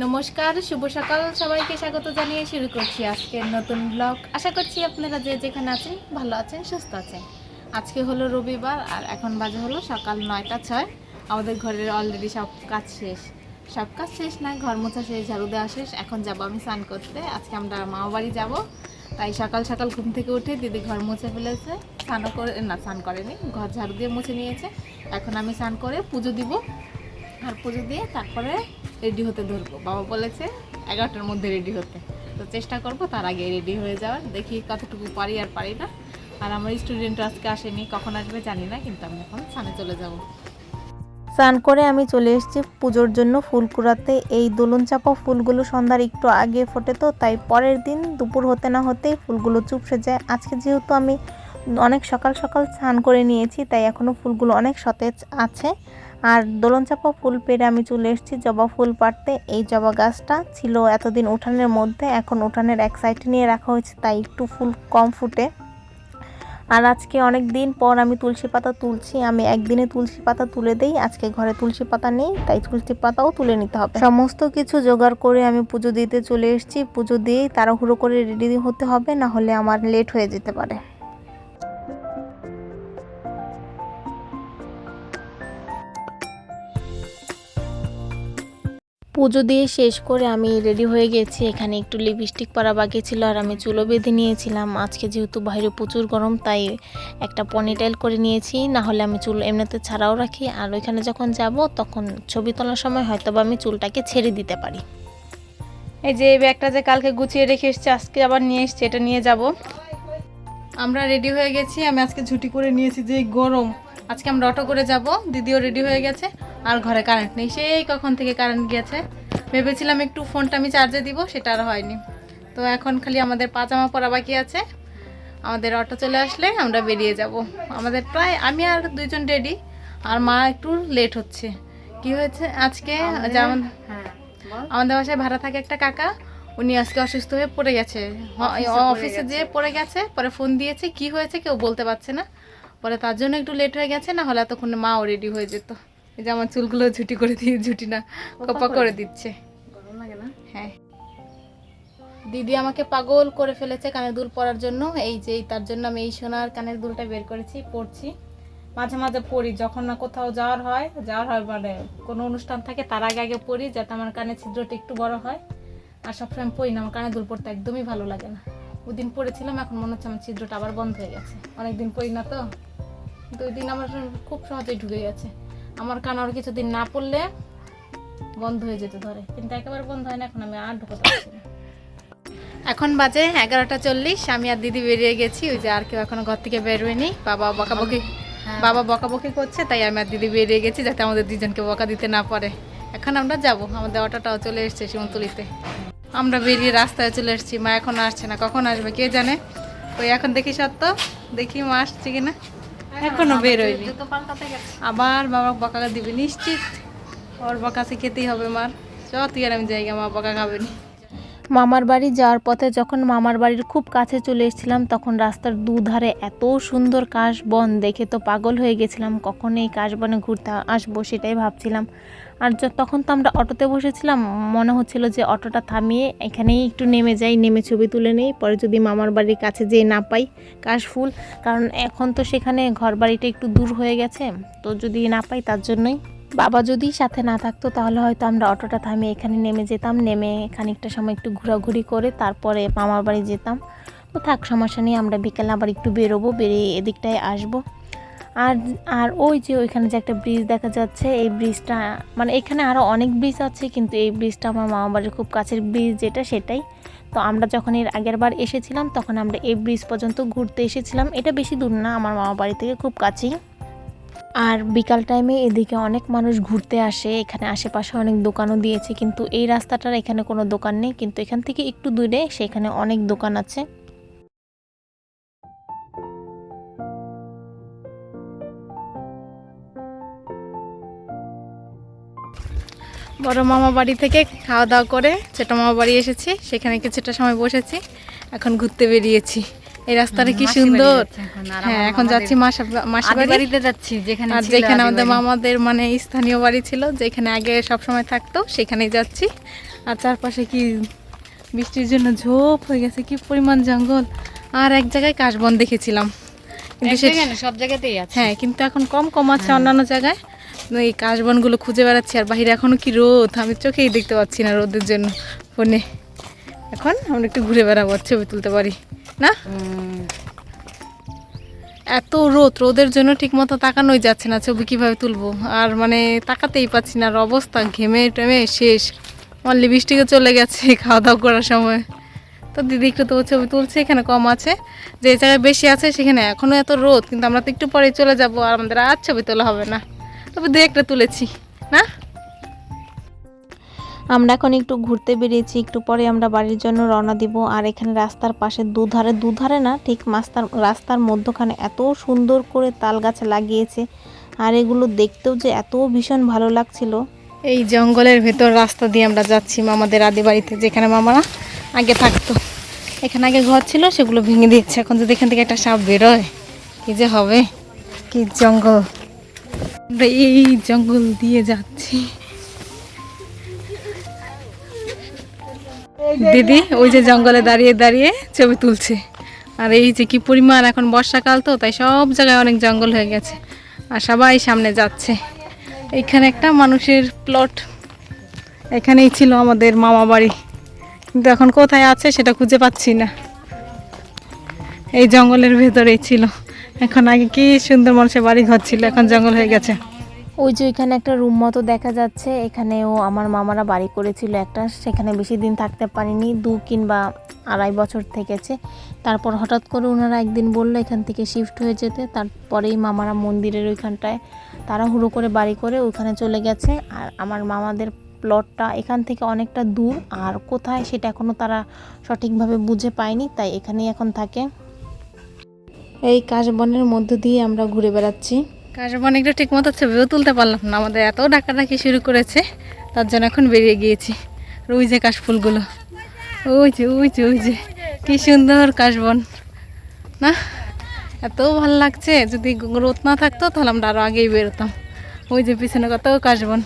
নমস্কার, শুভ সকাল। সবাইকে স্বাগত জানিয়ে শুরু করছি আজকের নতুন ব্লগ। আশা করছি আপনারা যে যেখানে আছেন, ভালো আছেন, সুস্থ আছেন। আজকে হলো রবিবার আর এখন বাজে হলো সকাল নয়টা ছয়। আমাদের ঘরের অলরেডি সব কাজ শেষ। সব কাজ শেষ না, ঘর মোছা শেষ, ঝাড়ু দেওয়া শেষ। এখন যাব আমি স্নান করতে। আজকে আমরা মামা বাড়ি যাব। তাই সকাল সকাল ঘুম থেকে উঠে দিদি ঘর মুছে ফেলেছে। স্নানও করে, না, স্নান করেনি, ঘর ঝাড়ু দিয়ে মুছে নিয়েছে। এখন আমি স্নান করে পুজো দিব। আর পুজো দিয়ে তারপরে রেডি হতে ধরবো। বাবা বলেছে এগারোটার মধ্যে রেডি হতে। তো চেষ্টা করব, তার আগে রেডি হয়ে যাওয়ার। দেখি কতটুকু পারি আর পারি না। আর আমার স্টুডেন্ট আজকে আসেনি, কখন আসবে জানি না, কিন্তু আমি এখন সামনে চলে যাব। স্নান করে আমি চলে এসেছি পুজোর জন্য ফুল কুড়াতে। এই দোলন চাপা ফুলগুলো সন্ধ্যার একটু আগে ফোটে তো, তাই পরের দিন দুপুর হতে না হতেই ফুলগুলো চুপসে যায়। আজকে যেহেতু আমি অনেক সকাল সকাল স্নান করে নিয়েছি, তাই এখনও ফুলগুলো অনেক সতেজ আছে। আর দোলন চাপা ফুল পেরে আমি চলে এসেছি জবা ফুল পাড়তে। এই জবা গাছটা ছিল এতদিন উঠানের মধ্যে, এখন উঠানের এক সাইডে নিয়ে রাখা হয়েছে, তাই একটু ফুল কম ফুটে। আর আজকে অনেক দিন পর আমি তুলসী পাতা তুলছি, আমি একদিনে তুলসী পাতা তুলে দেই, আজকে ঘরে তুলসী পাতা নেই, তাই তুলসী পাতাও তুলে নিতে হবে। সমস্ত কিছু জোগাড় করে আমি পুজো দিতে চলে এসেছি, পুজো দিয়েই তাড়াহুড়ো করে রেডি হতে হবে না হলে আমার লেট হয়ে যেতে পারে। পুজো দিয়ে শেষ করে আমি রেডি হয়ে গেছি। এখানে একটু লিপস্টিক পরা বাকি ছিল আর আমি চুলো বেঁধে নিয়েছিলাম। আজকে যেহেতু বাইরে প্রচুর গরম, তাই একটা পনিটেল করে নিয়েছি। না হলে আমি চুল এমনিতে ছাড়াও রাখি। আর ওইখানে যখন যাব, তখন ছবি তোলার সময় হয়তো বা আমি চুলটাকে ছেড়ে দিতে পারি। এই যে এই ব্যাগটা যে কালকে গুছিয়ে রেখে এসেছি, আজকে আবার নিয়ে এসছি, এটা নিয়ে যাব। আমরা রেডি হয়ে গেছি। আমি আজকে ছুটি করে নিয়েছি যে গরম। আজকে আমরা অটো করে যাব। দিদিও রেডি হয়ে গেছে। আর ঘরে কারেন্ট নেই। সেই কখন থেকে কারেন্ট গেছে ভেবেছিলাম একটু ফোনটা আমি চার্জে দিব সেটা আর হয়নি। তো এখন খালি আমাদের পাজামা পরা বাকি আছে। আমাদের অটো চলে আসলে আমরা বেরিয়ে যাব। আমাদের প্রায় আমি আর দুইজন রেডি আর মা একটু লেট হচ্ছে। কি হয়েছে? আজকে যেমন আমাদের বাসায় ভাড়া থাকে একটা কাকা। উনি আজকে অসুস্থ হয়ে পড়ে গেছে। অফিসে যেয়ে পড়ে গেছে পরে ফোন দিয়েছে। কি হয়েছে কেউ বলতে পারছে না। পরে তার জন্য একটু লেট হয়ে গেছে না হলে এতক্ষণে মাও রেডি হয়ে যেত। এই যে আমার চুলগুলো ঝুটি করে দিয়ে ঝুটি না কপা করে দিচ্ছে। হ্যাঁ। দিদি আমাকে পাগল করে ফেলেছে কানের দুল পরার জন্য। এই যে তার জন্য আমি এই সোনার কানের দুলটা বের করেছি পরছি। মাঝে মাঝে পড়ি যখন না কোথাও যাওয়ার হয় যাওয়ার হয় মানে কোনো অনুষ্ঠান থাকে তার আগে আগে পড়ি যাতে আমার কানের ছিদ্রটা একটু বড় হয়। আর সবসময় পড়ি না আমার কানে দুল পড়তে একদমই ভালো লাগে না। ওই দিন পড়েছিলাম এখন মনে হচ্ছে আমার ছিদ্রটা আবার বন্ধ হয়ে গেছে। অনেকদিন পড়ি না তো। দুই দিন আমার খুব সহজেই ঢুকে গেছে। আমার কান আর কিছুদিন না পড়লে বন্ধ হয়ে যেতে ধরে। কিন্তু একেবারে বন্ধ হয় না এখন আমি আর ঢুকতে পারছি না। এখন বাজে এগারোটা চল্লিশ আমি আর দিদি বেরিয়ে গেছি ওই যে আর কেউ এখনও ঘর থেকে বেরোয়নি। বাবা বকাবকি বাবা বকাবকি করছে তাই আমি আর দিদি বেরিয়ে গেছি যাতে আমাদের দুজনকে বকা দিতে না পারে। এখন আমরা যাব আমাদের অটোটাও চলে এসছে শিমতুলিতে আমরা বেরিয়ে রাস্তায় চলে এসেছি মা এখন আসছে না কখন আসবে কে জানে? ওই এখন দেখি সত্য দেখি মা আসছে কিনা। এখনও বেরোয়নি আবার বাবা বকা দিবে নিশ্চিত। ওর বকা সে খেতেই হবে মার। চ তুই আর আমি জায়গা মা বকা খাবেনি মামার বাড়ি যাওয়ার পথে যখন মামার বাড়ির খুব কাছে চলে এসেছিলাম, তখন রাস্তার দুধারে এত সুন্দর কাশ বন দেখে তো পাগল হয়ে গেছিলাম। কখন এই কাশ বনে ঘুরতে আসব সেটাই ভাবছিলাম। আর তখন তো আমরা অটোতে বসেছিলাম। মনে হচ্ছিল যে অটোটা থামিয়ে এখানেই একটু নেমে যাই, নেমে ছবি তুলে নেই। পরে যদি মামার বাড়ির কাছে যেয়ে না পাই কাশফুল কারণ এখন তো সেখানে ঘর বাড়িটা একটু দূর হয়ে গেছে। তো যদি না পাই তার জন্যই বাবা যদি সাথে না থাকতো, তাহলে হয়তো আমরা অটোটা থামিয়ে এখানে নেমে যেতাম। নেমে খানিকটা সময় একটু ঘোরাঘুরি করে তারপরে মামার বাড়ি যেতাম। তো থাক, সমস্যা নেই, আমরা বিকেলে আবার একটু বেরোবো, বেরিয়ে এদিকটায় আসব। আর আর ওই যে ওইখানে যে একটা ব্রিজ দেখা যাচ্ছে, এই ব্রিজটা মানে এখানে আরও অনেক ব্রিজ আছে, কিন্তু এই ব্রিজটা আমার মামা বাড়ির খুব কাছের ব্রিজ যেটা, সেটাই। তো আমরা যখন এর আগের বার এসেছিলাম, তখন আমরা এই ব্রিজ পর্যন্ত ঘুরতে এসেছিলাম। এটা বেশি দূর না, আমার মামা বাড়ি থেকে খুব কাছেই। আর বিকাল টাইমে এদিকে অনেক মানুষ ঘুরতে আসে, এখানে আশেপাশে অনেক দোকানও দিয়েছে, কিন্তু এই রাস্তাটার এখানে কোনো দোকান নেই, কিন্তু এখান থেকে একটু দূরে সেখানে অনেক দোকান আছে। বড় মামা বাড়ি থেকে খাওয়া দাওয়া করে, ছোট মামা বাড়ি এসেছি, সেখানে কিছুটা সময় বসেছি, এখন ঘুরতে বেরিয়েছি। এই রাস্তাটা কি সুন্দর? হ্যাঁ এখন যাচ্ছি বাড়িতে যাচ্ছি যেখানে আর যেখানে আমাদের মামাদের মানে স্থানীয় বাড়ি ছিল যেখানে আগে সব সময় থাকতো সেখানেই যাচ্ছি। আর চারপাশে কি বৃষ্টির জন্য ঝোপ হয়ে গেছে কি পরিমাণ জঙ্গল। আর এক জায়গায় কাশবন দেখেছিলাম। কিন্তু সব জায়গাতেই আছে। হ্যাঁ কিন্তু এখন কম কম আছে অন্যান্য জায়গায়। এই কাশবনগুলো খুঁজে বেড়াচ্ছি আর বাইরে এখনও কি রোদ? আমি চোখেই দেখতে পাচ্ছি না রোদের জন্য ফোনে। এখন আমরা একটু ঘুরে বেড়াবো ছবি তুলতে পারি। না? এত রোদ, রোদের জন্য ঠিক মতো তাকানোই যাচ্ছে না ছবি কীভাবে তুলবো। আর মানে তাকাতেই পাচ্ছি না, আর অবস্থা ঘেমে টেমে শেষ। আমার লিপস্টিকে চলে গেছে খাওয়া দাওয়া করার সময়। তো দিদি একটু তো ছবি তুলছে, এখানে কম আছে। যে জায়গায় বেশি আছে, সেখানে এখনও এত রোদ, কিন্তু আমরা তো একটু পরে চলে যাব, আর আমাদের আর ছবি তোলা হবে না। তবে দু একটা তুলেছি, না? আমরা এখন একটু ঘুরতে বেরিয়েছি, একটু পরে আমরা বাড়ির জন্য রওনা দিব। আর এখানে রাস্তার পাশে দুধারে দুধারে না, ঠিক মাস্তার, রাস্তার মধ্যখানে এত সুন্দর করে তাল গাছ লাগিয়েছে। আর এগুলো দেখতেও যে এত ভীষণ ভালো লাগছিল। এই জঙ্গলের ভেতর রাস্তা দিয়ে আমরা যাচ্ছি মামাদের আদি বাড়িতে, যেখানে মামারা আগে থাকতো। এখানে আগে ঘর ছিল, সেগুলো ভেঙে দিচ্ছে এখন যদি এখান থেকে একটা সাপ বেরোয়, কি যে হবে? কি জঙ্গল? আমরা এই জঙ্গল দিয়ে যাচ্ছি। দিদি ওই যে জঙ্গলে দাঁড়িয়ে দাঁড়িয়ে ছবি তুলছে। আর এই যে কি পরিমাণ এখন বর্ষাকাল তো, তাই সব জায়গায় অনেক জঙ্গল হয়ে গেছে। আর সবাই সামনে যাচ্ছে। এইখানে একটা মানুষের প্লট এখানেই ছিল আমাদের মামা বাড়ি। কিন্তু এখন কোথায় আছে সেটা খুঁজে পাচ্ছি না। এই জঙ্গলের ভেতরেই ছিল। এখন আগে কি সুন্দর মানুষের বাড়ি ঘর ছিল, এখন জঙ্গল হয়ে গেছে। ওই যে ওইখানে একটা রুম মতো দেখা যাচ্ছে। এখানেও আমার মামারা বাড়ি করেছিল একটা। সেখানে বেশি দিন থাকতে পারিনি, দু কিংবা আড়াই বছর থেকেছে। তারপর হঠাৎ করে ওনারা একদিন বলল এখান থেকে শিফট হয়ে যেতে। তারপরেই মামারা মন্দিরের ওইখানটায় তারা হুড়ো করে বাড়ি করে ওইখানে চলে গেছে। আর আমার মামাদের প্লটটা এখান থেকে অনেকটা দূর। আর কোথায় সেটা এখনও তারা সঠিকভাবে বুঝে পায়নি, তাই এখানেই এখন থাকে। এই কাশবনের মধ্য দিয়ে আমরা ঘুরে বেড়াচ্ছি। কাশবন একটু ঠিক মতো ছবিও তুলতে পারলাম না। আমাদের এত ডাকাডাকি শুরু করেছে, তার জন্য এখন বেরিয়ে গিয়েছি। ওই যে কাশফুলগুলো। ওই যে ওই যে ওই যে। কি সুন্দর কাশবন। না? এত ভালো লাগছে। যদি রোদ না থাকতো, তাহলে আমরা আরও আগেই বেরোতাম। ওই যে পিছনে কত কাশবন।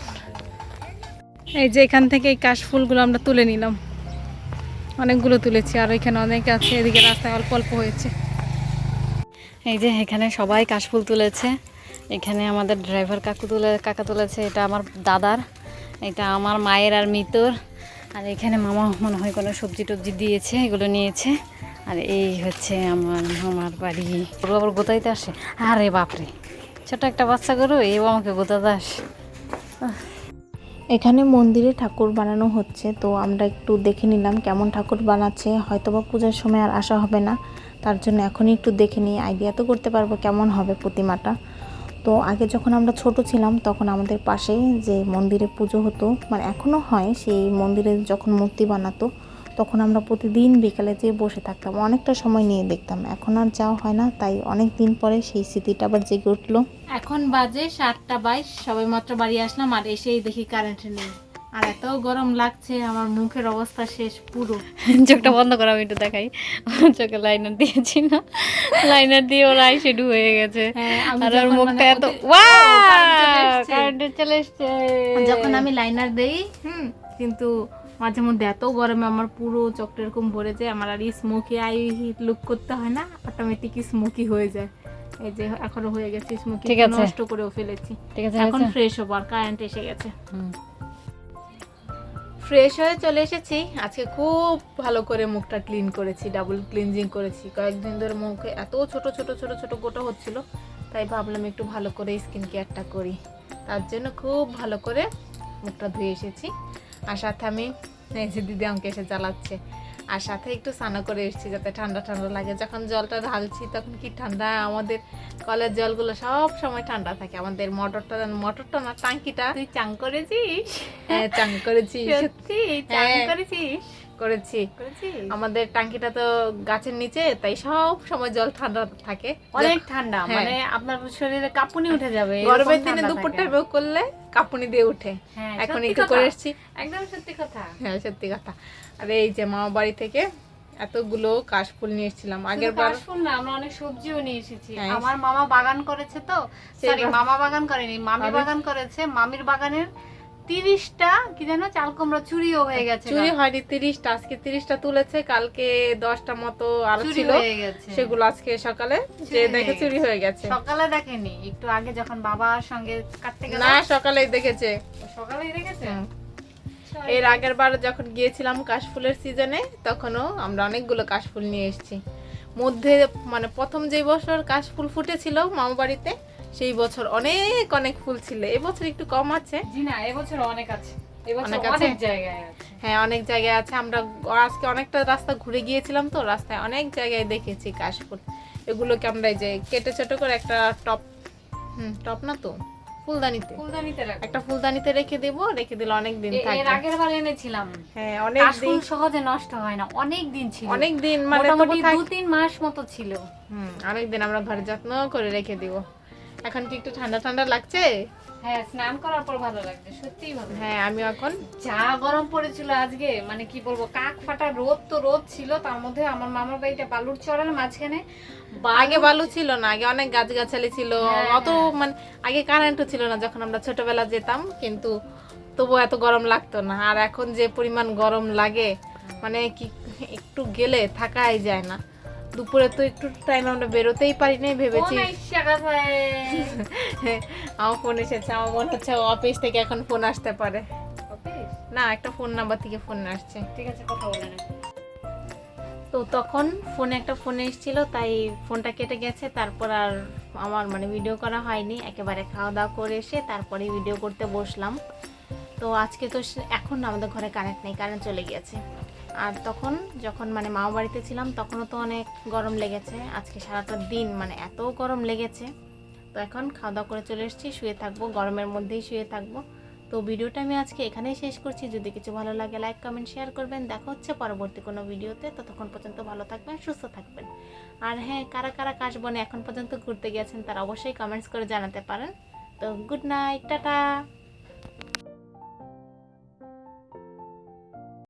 এই যে এখান থেকে এই কাশফুলগুলো আমরা তুলে নিলাম। অনেকগুলো তুলেছি, আর এখানে অনেক আছে। এদিকে রাস্তায় অল্প অল্প হয়েছে। এই যে এখানে সবাই কাশফুল তুলেছে। এখানে আমাদের ড্রাইভার কাকু তুলে, কাকা তুলেছে, এটা আমার দাদার, এটা আমার মায়ের আর মিতর আর এখানে মামা মনে হয় কোনো সবজি টবজি দিয়েছে, এগুলো নিয়েছে। আর এই হচ্ছে আমার মামার বাড়ি। আবার গোতাইতে আসে? আরে বাপরে! ছোট একটা বাচ্চা গরু এই আমাকে গোতাতে আসে। এখানে মন্দিরে ঠাকুর বানানো হচ্ছে, তো আমরা একটু দেখে নিলাম কেমন ঠাকুর বানাচ্ছে। হয়তোবা পূজার সময় আর আসা হবে না, তার জন্য এখনই একটু দেখে নিই আইডিয়া তো করতে পারব কেমন হবে প্রতিমাটা। তো আগে যখন আমরা ছোট ছিলাম, তখন আমাদের পাশে যে মন্দিরে পুজো হতো মানে এখনও হয়, সেই মন্দিরে যখন মূর্তি বানাতো, তখন আমরা প্রতিদিন বিকালে যেয়ে বসে থাকতাম। অনেকটা সময় নিয়ে দেখতাম। এখন আর যাওয়া হয় না, তাই অনেক দিন পরে সেই স্মৃতিটা আবার জেগে উঠল। এখন বাজে সাতটা বাইশ সবাই মাত্র বাড়ি আসলাম আর এসেই দেখি কারেন্ট নেই। আর এত গরম লাগছে আমার মুখের অবস্থা শেষ পুরো। চোখটা বন্ধ করো আমি একটু দেখাই। চোখে লাইনার দিয়েছি না লাইনার দিয়ে ওর আই শেডু হয়ে গেছে। হ্যাঁ, আর ওর মুখটা মানে এত চলে এসছে। যখন আমি লাইনার দেই হুম কিন্তু মাঝে মধ্যে এত গরমে আমার পুরো চোখটা এরকম ভরে যায় আমার আর স্মোকি আই লুক করতে হয় না অটোমেটিক স্মোকি হয়ে যায়। এই যে এখনও হয়ে গেছে স্মোকি। নষ্ট করেও ফেলেছি। ঠিক আছে এখন ফ্রেশ হব আর কারেন্ট এসে গেছে। হুম। ফ্রেশ হয়ে চলে এসেছি। আজকে খুব ভালো করে মুখটা ক্লিন করেছি ডাবল ক্লিনজিং করেছি। কয়েকদিন ধরে মুখে এত ছোট ছোট ছোট ছোট গোটা হচ্ছিল, তাই ভাবলাম একটু ভালো করে স্কিন কেয়ারটা করি। তার জন্য খুব ভালো করে মুখটা ধুয়ে এসেছি। আর সাথে আমি, এই যে দিদি আমাকে এসে জ্বালাচ্ছে। আর সাথে একটু স্নান করে এসেছি যাতে ঠান্ডা ঠান্ডা লাগে। যখন জলটা ঢালছি তখন কি ঠান্ডা? আমাদের কলের জলগুলো সব সময় ঠান্ডা থাকে। আমাদের মোটরটা মটরটা না টাঙ্কিটা। তুই চাং করেছিস? হ্যাঁ চাং করেছি সত্যি? চাং করেছি করেছিস? করেছি। আমাদের টাঙ্কিটা তো গাছের নিচে তাই সব সময় জল ঠান্ডা থাকে। অনেক ঠান্ডা হ্যাঁ। মানে আপনার শরীরে কাঁপুনি উঠে যাবে গরমের দিনে ঠান্ডা দুপুর টাইমেও করলে কাঁপুনি দিয়ে উঠে। হ্যাঁ, এখন একটু করে এসছি একদম সত্যি কথা। হ্যাঁ সত্যি কথা। আর এই যে মামা বাড়ি থেকে এতগুলো কাশফুল নিয়ে এসেছিলাম। আগের বার শুন না আমরা অনেক সবজিও নিয়ে এসেছি। হ্যাঁ। আমার মামা বাগান করেছে তো? সরি মামা বাগান করেনি মামি বাগান করেছে মামির বাগানের তিরিশটা কি যেন চাল কুমড়া চুরিও হয়ে গেছে চুরি হয়নি তিরিশটা আজকে তিরিশটা তুলেছে কালকে দশটা মতো আরও ছিল। সেগুলো আজকে সকালে যে দেখে চুরি হয়ে গেছে। সকালে দেখেনি একটু আগে যখন বাবার সঙ্গে কাটতে গেল। না সকালেই দেখেছে। সকালেই দেখেছে? এর আগের বার যখন গিয়েছিলাম কাশফুলের সিজনে তখনও আমরা অনেকগুলো কাশফুল নিয়ে এসেছি। মধ্যে মানে প্রথম যে বছর কাশফুল ফুটেছিল মামা বাড়িতে সেই বছর অনেক অনেক ফুল ছিল। এবছর একটু কম আছে। জি না এবছর অনেক আছে। অনেক? জায়গায় হ্যাঁ অনেক জায়গায় আছে। আমরা আজকে অনেকটা রাস্তা ঘুরে গিয়েছিলাম তো রাস্তায় অনেক জায়গায় দেখেছি কাশফুল এগুলোকে আমরা যে কেটে ছোট করে একটা টপ হুম টপ না তো? ফুলদানিতে। ফুলদানিতে রাখ একটা ফুলদানিতে রেখে দেবো রেখে দিলে অনেক দিন এ- এর আগের বার এনেছিলাম। হ্যাঁ অনেক দিন। সহজে নষ্ট হয় না অনেক দিন ছিল। অনেক দিন মানে মোটামুটি দু তিন মাস মতো ছিল। হুম অনেকদিন আমরা ঘরে যত্ন করে রেখে দিব। এখন কি একটু ঠান্ডা ঠান্ডা লাগছে? হ্যাঁ স্নান করার পর ভালো লাগছে সত্যিই ভালো হ্যাঁ আমি এখন। যা গরম পড়েছিল আজকে মানে কি বলব কাক ফাটা রোদ তো রোদ ছিল তার মধ্যে আমার মামার বাড়িটা বালুর চড়ার মাঝখানে আগে বালু ছিল না আগে অনেক গাছগাছালি ছিল। হ্যাঁ, অত মানে আগে কারেন্টও ছিল না যখন আমরা ছোটবেলা যেতাম কিন্তু তবু এত গরম লাগতো না। আর এখন যে পরিমাণ গরম লাগে মানে কি একটু গেলে থাকাই যায় না। দুপুরে তো একটু টাইম আমরা বেরোতেই পারি নাই ভেবেছি? আমার ফোন এসেছে আমার মনে হচ্ছে অফিস থেকে এখন ফোন আসতে পারে? না একটা ফোন নাম্বার থেকে ফোন আসছে। ঠিক আছে কথা বলে তো তখন ফোনে একটা ফোন এসেছিল তাই ফোনটা কেটে গেছে তারপর আর আমার মানে ভিডিও করা হয়নি একেবারে খাওয়া দাওয়া করে এসে তারপরে ভিডিও করতে বসলাম। তো আজকে তো এখন আমাদের ঘরে কারেন্ট নেই কারেন্ট চলে গিয়েছে। আর তখন যখন মানে মামা বাড়িতে ছিলাম, তখনও তো অনেক গরম লেগেছে। আজকে সারাটা দিন মানে এত গরম লেগেছে। তো এখন খাওয়া দাওয়া করে চলে এসেছি, শুয়ে থাকব, গরমের মধ্যেই শুয়ে থাকব। তো ভিডিওটা আমি আজকে এখানেই শেষ করছি। যদি কিছু ভালো লাগে লাইক কমেন্ট শেয়ার করবেন। দেখা হচ্ছে পরবর্তী কোনো ভিডিওতে। ততক্ষণ পর্যন্ত ভালো থাকবেন, সুস্থ থাকবেন। আর হ্যাঁ কারা কারা কাশবনে এখন পর্যন্ত ঘুরতে গেছেন তারা অবশ্যই কমেন্টস করে জানাতে পারেন। তো গুড নাইট টাটা!